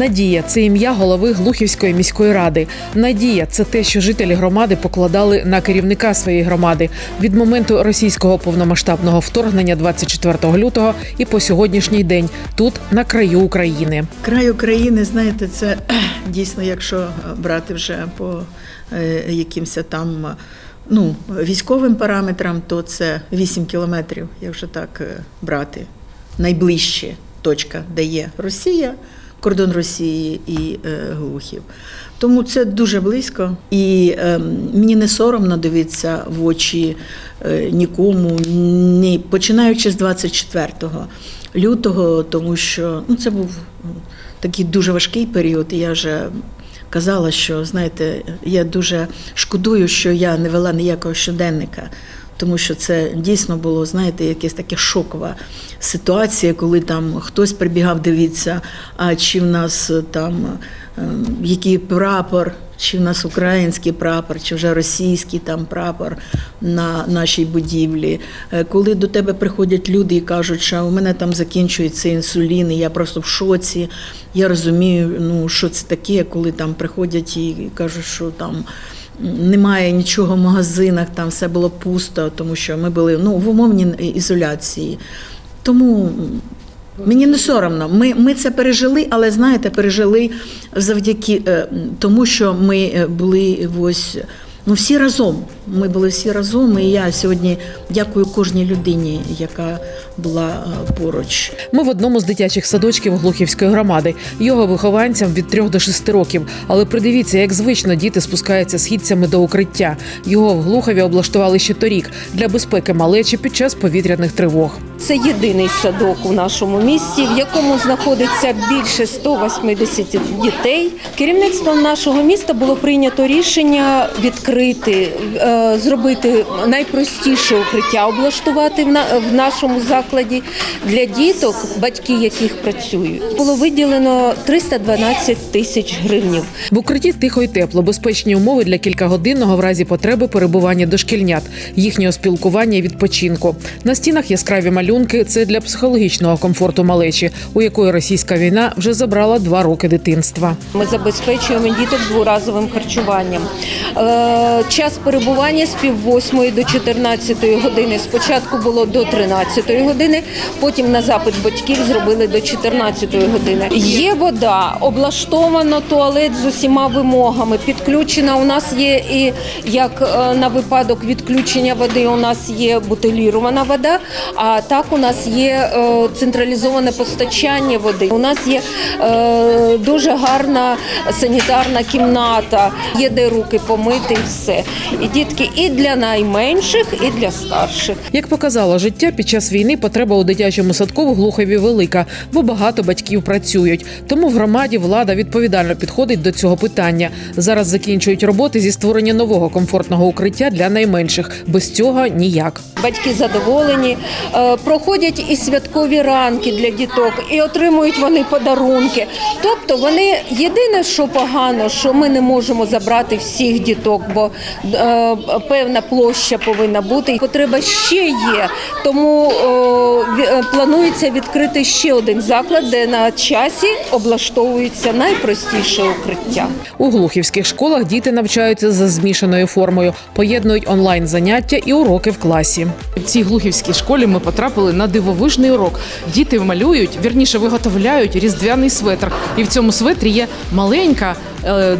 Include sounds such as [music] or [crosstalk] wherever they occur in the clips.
Надія це ім'я голови Глухівської міської ради. Надія це те, що жителі громади покладали на керівника своєї громади від моменту російського повномасштабного вторгнення 24 лютого і по сьогоднішній день тут на краю України. Край України, знаєте, це [clears throat] дійсно, якщо брати вже по е, якимось там ну, військовим параметрам, то це 8 кілометрів, якщо так е, брати. Найближча точка, де є Росія, кордон Росії і е, Глухів. Тому це дуже близько. І е, мені не соромно дивитися в очі е, нікому, ні, починаючи з 24 лютого, тому що ну, це був такий дуже важкий період. І я вже казала, що знаєте, я дуже шкодую, що я не вела ніякого щоденника. Тому що це дійсно було, знаєте, якась така шокова ситуація, коли там хтось прибігав дивитися, а чи в нас е, там е, який прапор, чи в нас український прапор, чи вже російський там прапор на нашій будівлі. Е, Коли до тебе приходять люди і кажуть, що у мене там закінчується інсулін, і я просто в шоці. Я розумію, ну що це таке, коли там приходять і кажуть, що там. Немає нічого в магазинах, там все було пусто, тому що ми були ну, в умовній ізоляції. Тому мені не соромно. Ми, ми це пережили, але знаєте, пережили завдяки е, тому, що ми е, були ось. Ну, всі разом. Ми були всі разом, і я сьогодні дякую кожній людині, яка була е, поруч. Ми в одному з дитячих садочків Глухівської громади. Його вихованцям від 3 до 6 років. Але придивіться, як звично діти спускаються східцями до укриття. Його в Глухові облаштували ще торік для безпеки малечі під час повітряних тривог. Це єдиний садок у нашому місті, в якому знаходиться більше 180 дітей. Керівництвом нашого міста було прийнято рішення відкрити, е, зробити найпростіше укриття, облаштувати в на- в нашому закладі для діток, батьки яких працюють. Було виділено 312 тисяч гривнів. В укритті тихо й тепло, безпечні умови для кількагодинного в разі потреби перебування дошкільнят, їхнього спілкування і відпочинку. На стінах яскраві малюнки це для психологічного комфорту малечі, у якої російська війна вже забрала два роки дитинства. Ми забезпечуємо діток дворазовим харчуванням. Е, час перебування з пів восьмої до 14 години. Спочатку було до 13 години, потім на запит батьків зробили до 14 години. Є вода, облаштовано туалет з усіма вимогами. Підключена у нас є і як е, на випадок відключення води, у нас є бутилірована вода, а так у нас є е, централізоване постачання води. У нас є е, дуже гарна санітарна кімната, є де руки помити, і все. І дітки і для найменших, і для старших. Як показало життя, під час війни потреба у дитячому садку в Глухові велика, бо багато батьків працюють. Тому в громаді влада відповідально підходить до цього питання. Зараз закінчують роботи зі створення нового комфортного укриття для найменших. Без цього ніяк. Батьки задоволені, е, проходять і святкові ранки для діток, і отримують вони подарунки. Тобто вони єдине, що погано, що ми не можемо забрати всіх діток, бо е, певна площа повинна бути. І Потреба ще є. Тому е, е, планується відкрити ще один заклад, де на часі облаштовується найпростіше укриття. У глухівських школах діти навчаються за змішаною формою, поєднують онлайн заняття і уроки в класі. В цій глухівській школі ми потрапили на дивовижний урок. Діти малюють, вірніше виготовляють різдвяний светр. І в цьому светрі є маленька,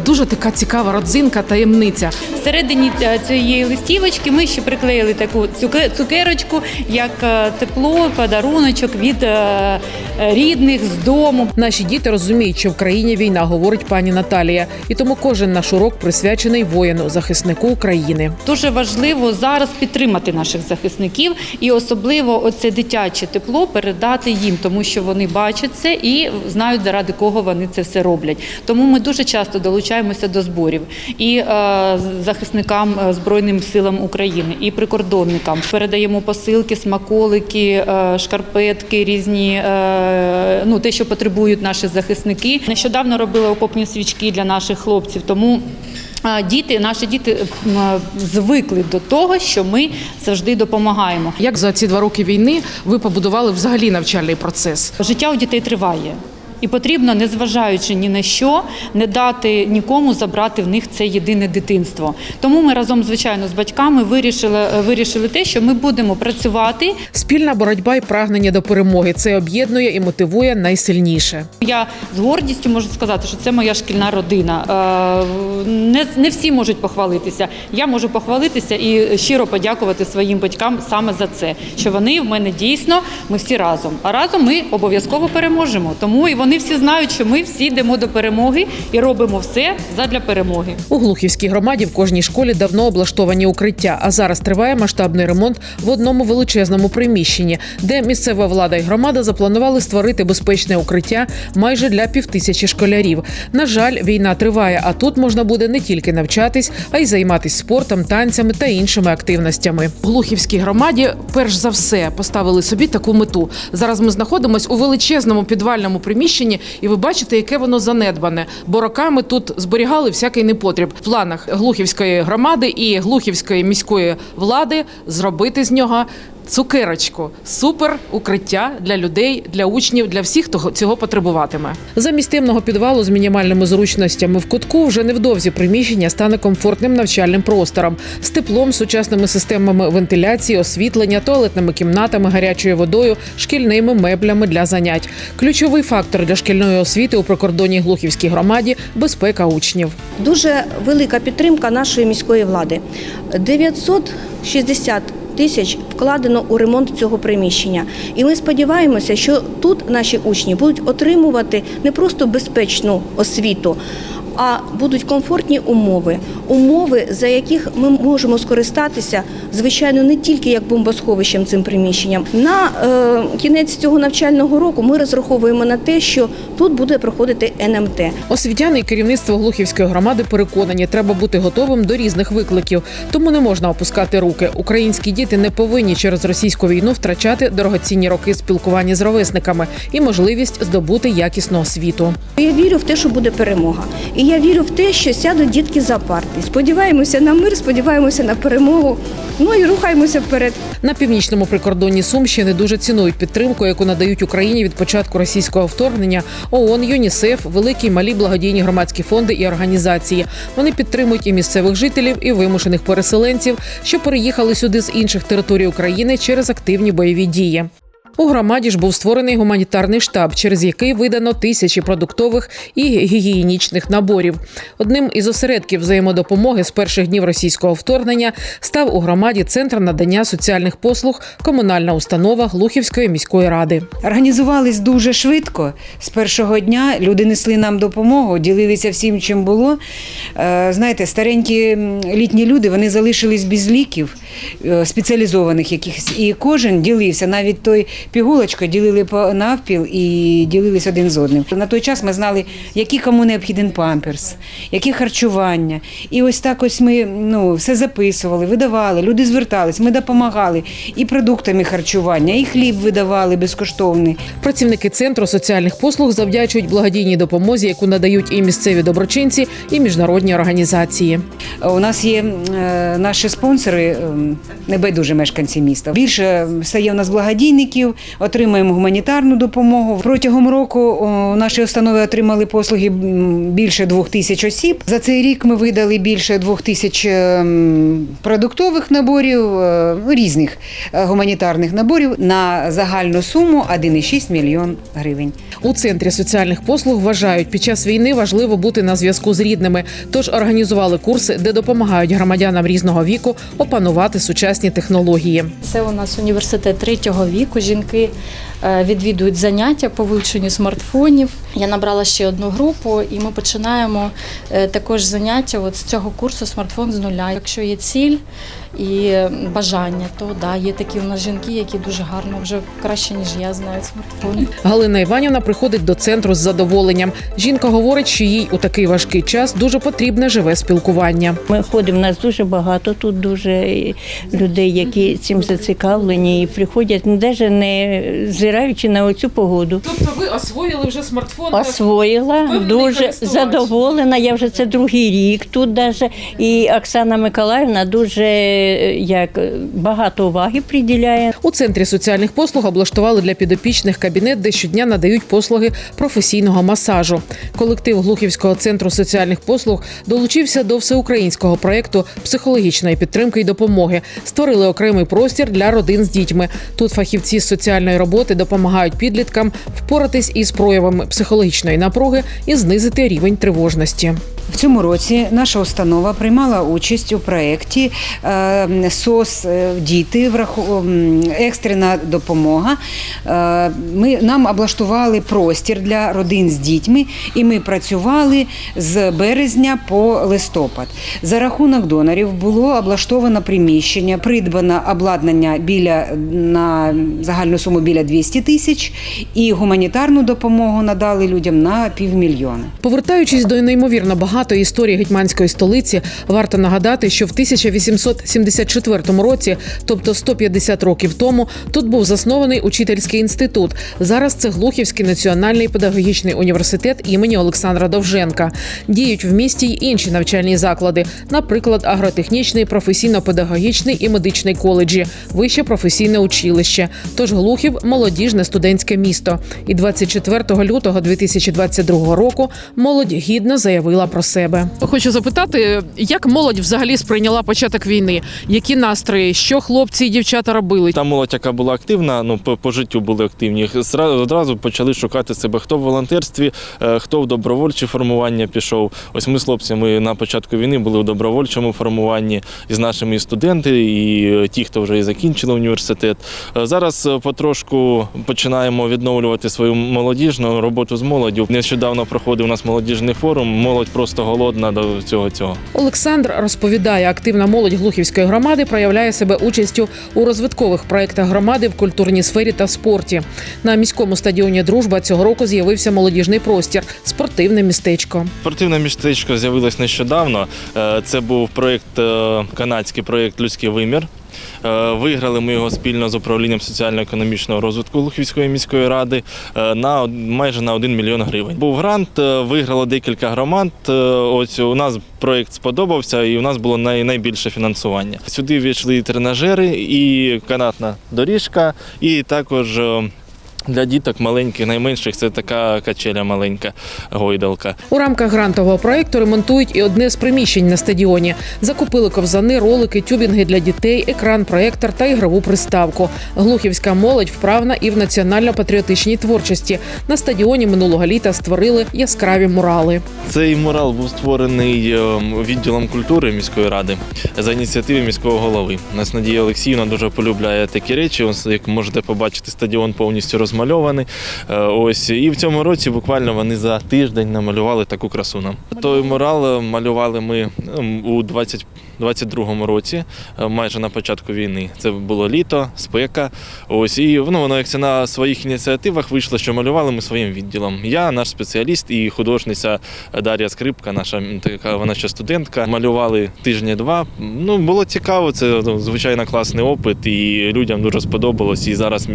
дуже така цікава родзинка, таємниця. Всередині е, цієї листівочки ми ще приклеїли таку цуке- цукерочку, як е, тепло, подаруночок від е, рідних з дому. Наші діти розуміють, що в країні війна, говорить пані Наталія, і тому кожен наш урок присвячений воїну, захиснику України. Дуже важливо зараз підтримати наших захисників і особливо оце дитяче тепло передати їм, тому що вони бачать це і знають, заради кого вони це все роблять. Тому ми дуже часто долучаємося до зборів і е, захисникам е, Збройним силам України, і прикордонникам. Передаємо посилки, смаколики, е, шкарпетки, різні ну те, що потребують наші захисники. Нещодавно робили окопні свічки для наших хлопців, тому. Діти, наші діти звикли до того, що ми завжди допомагаємо. Як за ці два роки війни ви побудували взагалі навчальний процес? Життя у дітей триває. І потрібно, незважаючи ні на що, не дати нікому забрати в них це єдине дитинство. Тому ми разом, звичайно, з батьками вирішили, вирішили те, що ми будемо працювати Спільна боротьба і прагнення до перемоги це об'єднує і мотивує найсильніше. Я з гордістю можу сказати, що це моя шкільна родина. Е, Не, не всі можуть похвалитися. Я можу похвалитися і щиро подякувати своїм батькам саме за це, що вони в мене дійсно ми всі разом. А разом ми обов'язково переможемо. Тому і вони всі знають, що ми всі йдемо до перемоги і робимо все задля перемоги. У Глухівській громаді в кожній школі давно облаштовані укриття, а зараз триває масштабний ремонт в одному величезному приміщенні, де місцева влада і громада запланували створити безпечне укриття майже для півтисячі школярів. На жаль, війна триває, а тут можна буде не тільки навчатись, а й займатися спортом, танцями та іншими активностями. В Глухівській громаді перш за все поставили собі таку мету. Зараз ми знаходимося у величезному підвальному приміщенні, і ви бачите, яке воно занедбане. Бо роками тут зберігали всякий непотріб. В планах Глухівської громади і Глухівської міської влади зробити з нього. Цукерочку, супер укриття для людей, для учнів, для всіх, хто цього потребуватиме. Замість темного підвалу з мінімальними зручностями в кутку вже невдовзі приміщення стане комфортним навчальним простором з теплом, сучасними системами вентиляції, освітлення, туалетними кімнатами, гарячою водою, шкільними меблями для занять. Ключовий фактор для шкільної освіти у прикордонній глухівській громаді безпека учнів. Дуже велика підтримка нашої міської влади. 960 тисяч вкладено у ремонт цього приміщення. І ми сподіваємося, що тут наші учні будуть отримувати не просто безпечну освіту. А будуть комфортні умови, умови, за яких ми можемо скористатися, звичайно, не тільки як бомбосховищем цим приміщенням. На е, кінець цього навчального року ми розраховуємо на те, що тут буде проходити НМТ. Освітяни і керівництво Глухівської громади переконані, треба бути готовим до різних викликів, тому не можна опускати руки. Українські діти не повинні через російську війну втрачати дорогоцінні роки спілкування з ровесниками і можливість здобути якісну освіту. Я вірю в те, що буде перемога. І я вірю в те, що сядуть дітки за парти. Сподіваємося на мир, сподіваємося на перемогу. Ну і рухаємося вперед. На північному прикордонні Сумщини дуже цінують підтримку, яку надають Україні від початку російського вторгнення ООН, ЮНІСЕФ, великі й малі благодійні громадські фонди і організації. Вони підтримують і місцевих жителів, і вимушених переселенців, що переїхали сюди з інших територій України через активні бойові дії. У громаді ж був створений гуманітарний штаб, через який видано тисячі продуктових і гігієнічних наборів. Одним із осередків взаємодопомоги з перших днів російського вторгнення став у громаді центр надання соціальних послуг, комунальна установа Глухівської міської ради. Організувались дуже швидко. З першого дня люди несли нам допомогу, ділилися всім, чим було. Е, Знаєте, старенькі літні люди вони залишились без ліків е, спеціалізованих якихось. І кожен ділився. Навіть той пігулочку ділили по навпіл і ділились один з одним. На той час ми знали, який кому необхіден памперс, які харчування. І ось так ось ми ну, все записували, видавали, люди звертались, ми допомагали і продуктами харчування, і хліб видавали безкоштовний. Працівники центру соціальних послуг завдячують благодійній допомозі, яку надають і місцеві доброчинці, і міжнародні організації. У нас є е, наші спонсори, ем, небайдужі мешканці міста. Більше стає у нас благодійників, отримуємо гуманітарну допомогу. Протягом року наші установи отримали послуги більше двох тисяч осіб. За цей рік ми видали більше двох тисяч ем, продуктових наборів, е, різних е, гуманітарних наборів на загальну суму 1,6 мільйон гривень. У центрі соціальних послуг вважають, під час війни важливо бути на зв'язку з рідними, тож організували курси, де допомагають громадянам різного віку опанувати сучасні технології. Це у нас університет третього віку. Жінки е, відвідують заняття по вивченню смартфонів. Я набрала ще одну групу, і ми починаємо е, також заняття от з цього курсу смартфон з нуля. Якщо є ціль і бажання, то да, є такі у нас жінки, які дуже гарно вже краще ніж я знають смартфон. Галина Іванівна приходить до центру з задоволенням. Жінка говорить, що їй у такий важкий час дуже потрібне живе спілкування. Ми ходимо, нас дуже багато тут дуже людей, які цим зацікавлені і приходять навіть не звираючи на оцю погоду. Тобто ви освоїли вже смартфон? Освоїла, дуже задоволена. Я вже це другий рік тут даже. І Оксана Миколаївна дуже як багато уваги приділяє. У центрі соціальних послуг облаштували для підопічних кабінет, де щодня надають послуги професійного масажу. Колектив Глухівського центру соціальних послуг долучився до всеукраїнського проєкту психологічної підтримки і допомоги. Створили окремий простір для родин з дітьми. Тут фахівці з соціальної роботи допомагають підліткам впоратись із проявами психологічної напруги і знизити рівень тривожності. В цьому році наша установа приймала участь у проєкті е, СОС е, діти, екстрена допомога. Е, Ми нам облаштували простір для родин з дітьми, і ми працювали з березня по листопад. За рахунок донорів було облаштовано приміщення, придбано обладнання біля на загальну суму біля 200 тисяч, і гуманітарну допомогу надали людям на півмільйона. Повертаючись до неймовірно багатої історії гетьманської столиці, варто нагадати, що в 1874 році, тобто 150 років тому, тут був заснований учительський інститут. Зараз це Глухівський національний педагогічний університет імені Олександра Довженка. Діють в місті й інші навчальні заклади, наприклад, агротехнічний, професійно-педагогічний і медичний коледжі, вище професійне училище. Тож Глухів молодіжне студентське місто. І 24 лютого 2022 року молодь гідно заявила про себе. Хочу запитати, як молодь взагалі сприйняла початок війни? Які настрої, що хлопці і дівчата робили? Та молодь, яка була активна, ну по, по життю були активні. Одразу почали шукати себе, хто в волонтерстві, е, хто в добровольчі формування пішов. Ось ми з хлопцями на початку війни були в добровольчому формуванні із нашими студенти, і е, ті, хто вже і закінчили університет. Е, Зараз потрошку починаємо відновлювати свою молодіжну роботу з молоддю. Нещодавно проходив у нас молодіжний форум. Молодь просто голодна до цього цього. Олександр розповідає, активна молодь Глухівської громади проявляє себе участю у розвиткових проєктах громади в культурній сфері та спорті. На міському стадіоні Дружба цього року з'явився молодіжний простір, спортивне містечко. Спортивне містечко з'явилось нещодавно. Е, Це був проєкт, е, канадський проєкт Людський вимір. Е, Виграли ми його спільно з управлінням соціально-економічного розвитку Лухівської міської ради е, на майже на 1 мільйон гривень. Був грант, е, виграло декілька громад. Ось у нас проєкт сподобався, і у нас було найбільше фінансування. Сюди війшли тренажери, і канатна доріжка, і також. Для діток маленьких, найменших це така качеля маленька гойдалка. У рамках грантового проєкту ремонтують і одне з приміщень на стадіоні. Закупили ковзани, ролики, тюбінги для дітей, екран, проєктор та ігрову приставку. Глухівська молодь вправна і в національно-патріотичній творчості. На стадіоні минулого літа створили яскраві мурали. Цей мурал був створений е, відділом культури міської ради за ініціативи міського голови. Нас Надія Олексіївна дуже полюбляє такі речі. Ось, як можете побачити, стадіон повністю розмальований. Е, Ось і в цьому році буквально вони за тиждень намалювали таку красу нам. Той мурал е, малювали ми ем, у 20 22-му році, е, майже на початку війни. Це було літо, спека. Ось і ну, воно як це на своїх ініціативах вийшло, що малювали ми своїм відділом. Я, наш спеціаліст і художниця Дар'я Скрипка, наша така вона ще студентка. Малювали тижні два. Ну було цікаво. Це ну, звичайно класний опит, і людям дуже сподобалось. І зараз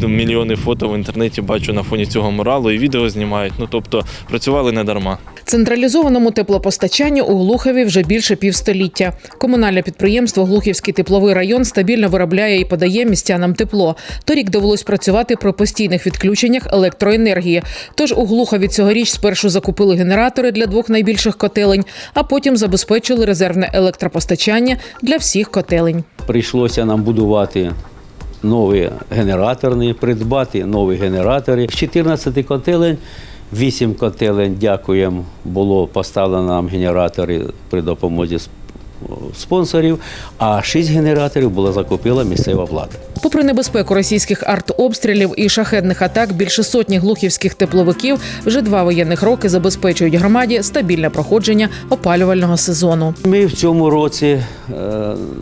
мільйони фото в інтернеті бачу на фоні цього муралу, і відео знімають. Ну тобто працювали не дарма. Централізованому теплопостачанню у Глухові вже більше півстоліття. Комунальне підприємство Глухівський тепловий район стабільно виробляє і подає містянам тепло. Торік довелось працювати при постійних відключеннях електроенергії. Тож у Глухові цьогоріч спершу закупили генератори для двох найбільших котелень, а потім забезпечили резервне електропостачання для всіх котелень. Прийшлося нам будувати нові генераторні, придбати нові генератори. З 14 котелень, 8 котелень, дякуємо, було поставлено нам генератори при допомозі спонсорів, а 6 генераторів була закупила місцева влада. Попри небезпеку російських артобстрілів і шахедних атак, більше сотні глухівських тепловиків вже два воєнних роки забезпечують громаді стабільне проходження опалювального сезону. Ми в цьому році, е,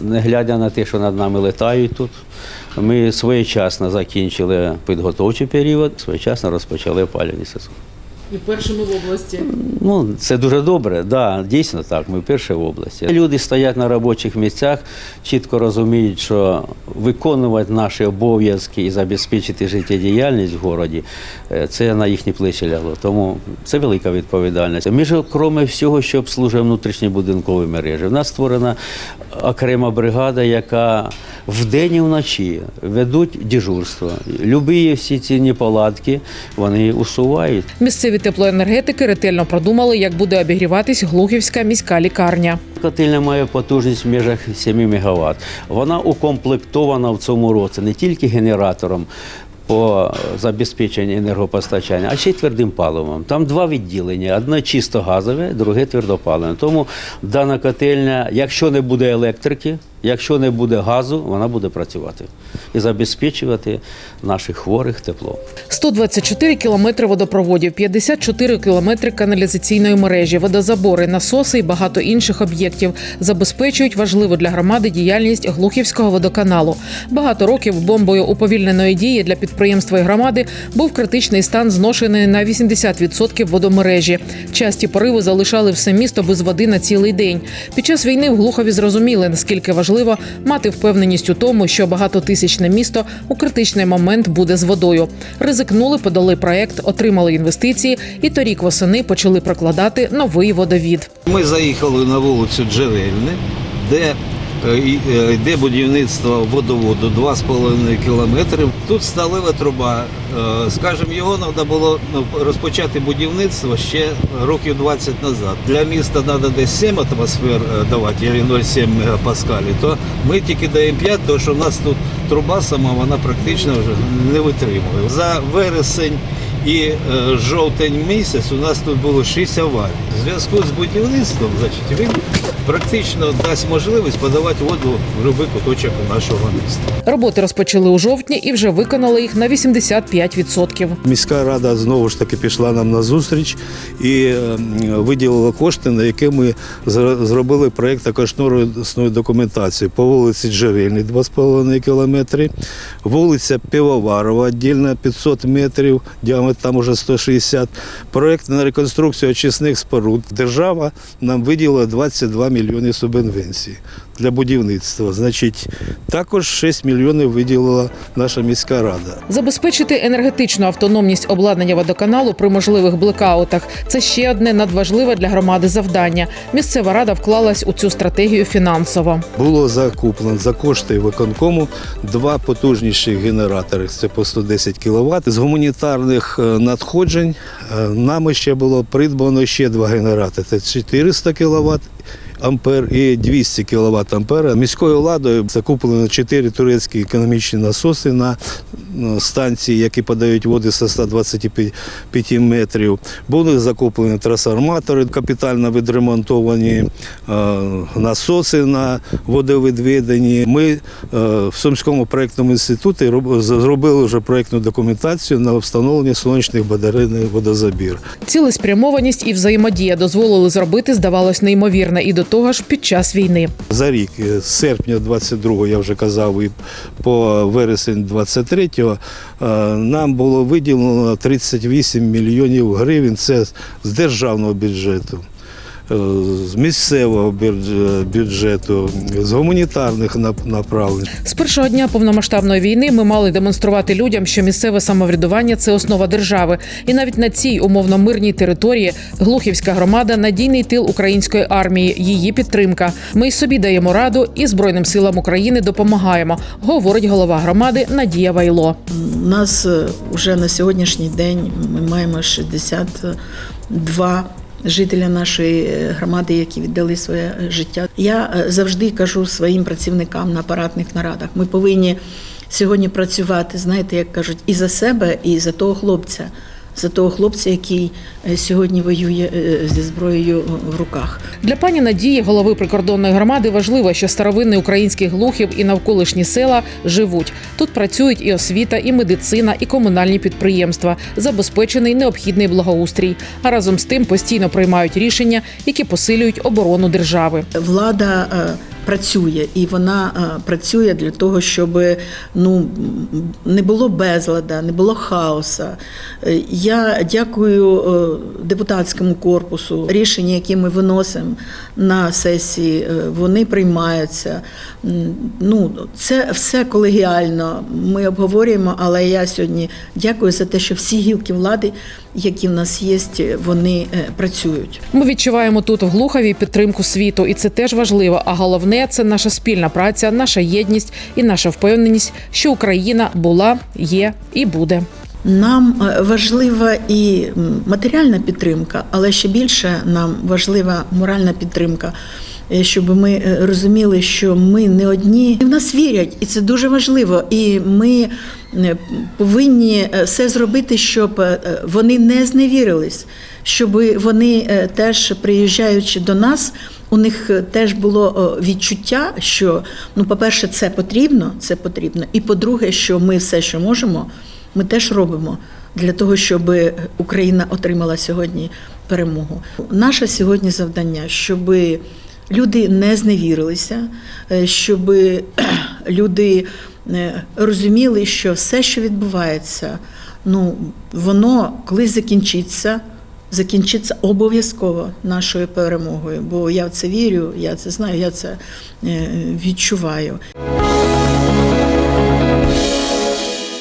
не глядя на те, що над нами летають тут, ми своєчасно закінчили підготовчий період, своєчасно розпочали опалювальний сезон. І першими в області. Ну, це дуже добре, да, дійсно так, ми перші в області. Люди стоять на робочих місцях, чітко розуміють, що виконувати наші обов'язки і забезпечити життєдіяльність в городі, е, це на їхні плечі лягло. Тому це велика відповідальність. Ми ж, крім всього, що обслужує внутрішні будинкові мережі, в нас створена окрема бригада, яка вдень і вночі ведуть дежурство. Любі всі ці неполадки вони усувають. Місцеві теплоенергетики ретельно продумали, як буде обігріватись Глухівська міська лікарня. Котельня має потужність в межах 7 МВт. Вона укомплектована в цьому році не тільки генератором по забезпеченню енергопостачання, а ще й твердим паливом. Там два відділення: одне чисто газове, друге твердопаливне. Тому дана котельня, якщо не буде електрики, якщо не буде газу, вона буде працювати і забезпечувати наших хворих тепло. 124 кілометри водопроводів, 54 кілометри каналізаційної мережі, водозабори, насоси і багато інших об'єктів забезпечують важливу для громади діяльність Глухівського водоканалу. Багато років бомбою уповільненої дії для підприємства і громади був критичний стан зношений на 80% водомережі. Часті пориви залишали все місто без води на цілий день. Під час війни в Глухові зрозуміли, наскільки важливо мати впевненість у тому, що багатотисячне місто у критичний момент буде з водою. Ризикнули, подали проект, отримали інвестиції, і торік восени почали прокладати новий водовід. Ми заїхали на вулицю Джерельне, де йде будівництво водоводу 2,5 кілометри. Тут сталева труба. Е, Скажімо, його треба було ну, розпочати будівництво ще років 20 назад. Для міста треба десь 7 атмосфер е, давати, або 0,7 мегапаскалів, то ми тільки даємо 5, тому що в нас тут труба сама, вона практично вже не витримує. За вересень і е, жовтень місяць у нас тут було 6 аварій. В зв'язку з будівництвом, значить, він практично дасть можливість подавати воду в будь-який куточок нашого міста. Роботи розпочали у жовтні і вже виконали їх на 85%. Міська рада знову ж таки пішла нам на зустріч і е, виділила кошти, на які ми зробили проєкт кошторисної документації по вулиці Джерельній 2,5 кілометри, вулиця Півоварова, віддільно 500 метрів, діаметр там уже 160. Проєкт на реконструкцію очисних споруд. Держава нам виділила 22 мільйони субвенцій для будівництва. Значить, також 6 мільйонів виділила наша міська рада. Забезпечити енергетичну автономність обладнання водоканалу при можливих блекаутах це ще одне надважливе для громади завдання. Місцева рада вклалась у цю стратегію фінансово. Було закуплено за кошти виконкому два потужніші генератори. Це по 110 кВт. З гуманітарних е, надходжень е, нами ще було придбано ще два генератори. Це 400 кВт. Ампер і 200 кВт ампера. Міською владою закуплено 4 турецькі економічні насоси на станції, які подають води з 125 метрів. Були закуплені трансформатори, капітально відремонтовані е, насоси на водовідведенні. Ми е, в Сумському проєктному інституті зробили вже проєктну документацію на встановлення сонячних батарей на водозабір. Цілеспрямованість і взаємодія дозволили зробити, здавалось, неймовірне, і до того ж під час війни. За рік, е, з серпня 22-го, я вже казав, і по вересень 23-го, е, нам було виділено 38 мільйонів гривень. Це з державного бюджету. Е, З місцевого бюджету, з гуманітарних нап- направлень. З першого дня повномасштабної війни ми мали демонструвати людям, що місцеве самоврядування це основа держави, і навіть на цій умовно мирній території Глухівська громада надійний тил української армії, її підтримка. Ми й собі даємо раду і збройним силам України допомагаємо, говорить голова громади Надія Вайло. У нас вже на сьогоднішній день ми маємо 62 жителя нашої е, громади, які віддали своє життя. Я е, завжди кажу своїм працівникам на апаратних нарадах. Ми повинні сьогодні працювати, знаєте, як кажуть, і за себе, і за того хлопця. За того хлопця, який е, сьогодні воює е, зі зброєю в руках. Для пані Надії, голови прикордонної громади, важливо, що старовинний український глухів і навколишні села живуть. Тут працюють і освіта, і медицина, і комунальні підприємства, забезпечений необхідний благоустрій. А разом з тим постійно приймають рішення, які посилюють оборону держави. Влада е, працює, і вона е, працює для того, щоб ну не було безлада, не було хаоса. Е, Я дякую е, депутатському корпусу. Рішення, які ми виносимо на сесії, вони приймаються. Ну, це все колегіально. Ми обговорюємо, але я сьогодні дякую за те, що всі гілки влади, які в нас є, вони працюють. Ми відчуваємо тут в Глухові підтримку світу, і це теж важливо. А головне це наша спільна праця, наша єдність і наша впевненість, що Україна була, є і буде. Нам е, важлива і матеріальна підтримка, але ще більше нам важлива моральна підтримка. е, Щоб ми е, розуміли, що ми не одні, в нас вірять, і це дуже важливо. І ми повинні все зробити, щоб вони не зневірились, щоб вони теж приїжджаючи до нас, у них е, теж було е, відчуття, що ну, по-перше, це потрібно, це потрібно, і по-друге, що ми все, що можемо, ми теж робимо для того, щоб Україна отримала сьогодні перемогу. Наше сьогодні завдання, щоб люди не зневірилися, е, щоб люди розуміли, що все, що відбувається, ну воно колись закінчиться закінчиться обов'язково нашою перемогою. Бо я в це вірю, я це знаю, я це е, відчуваю.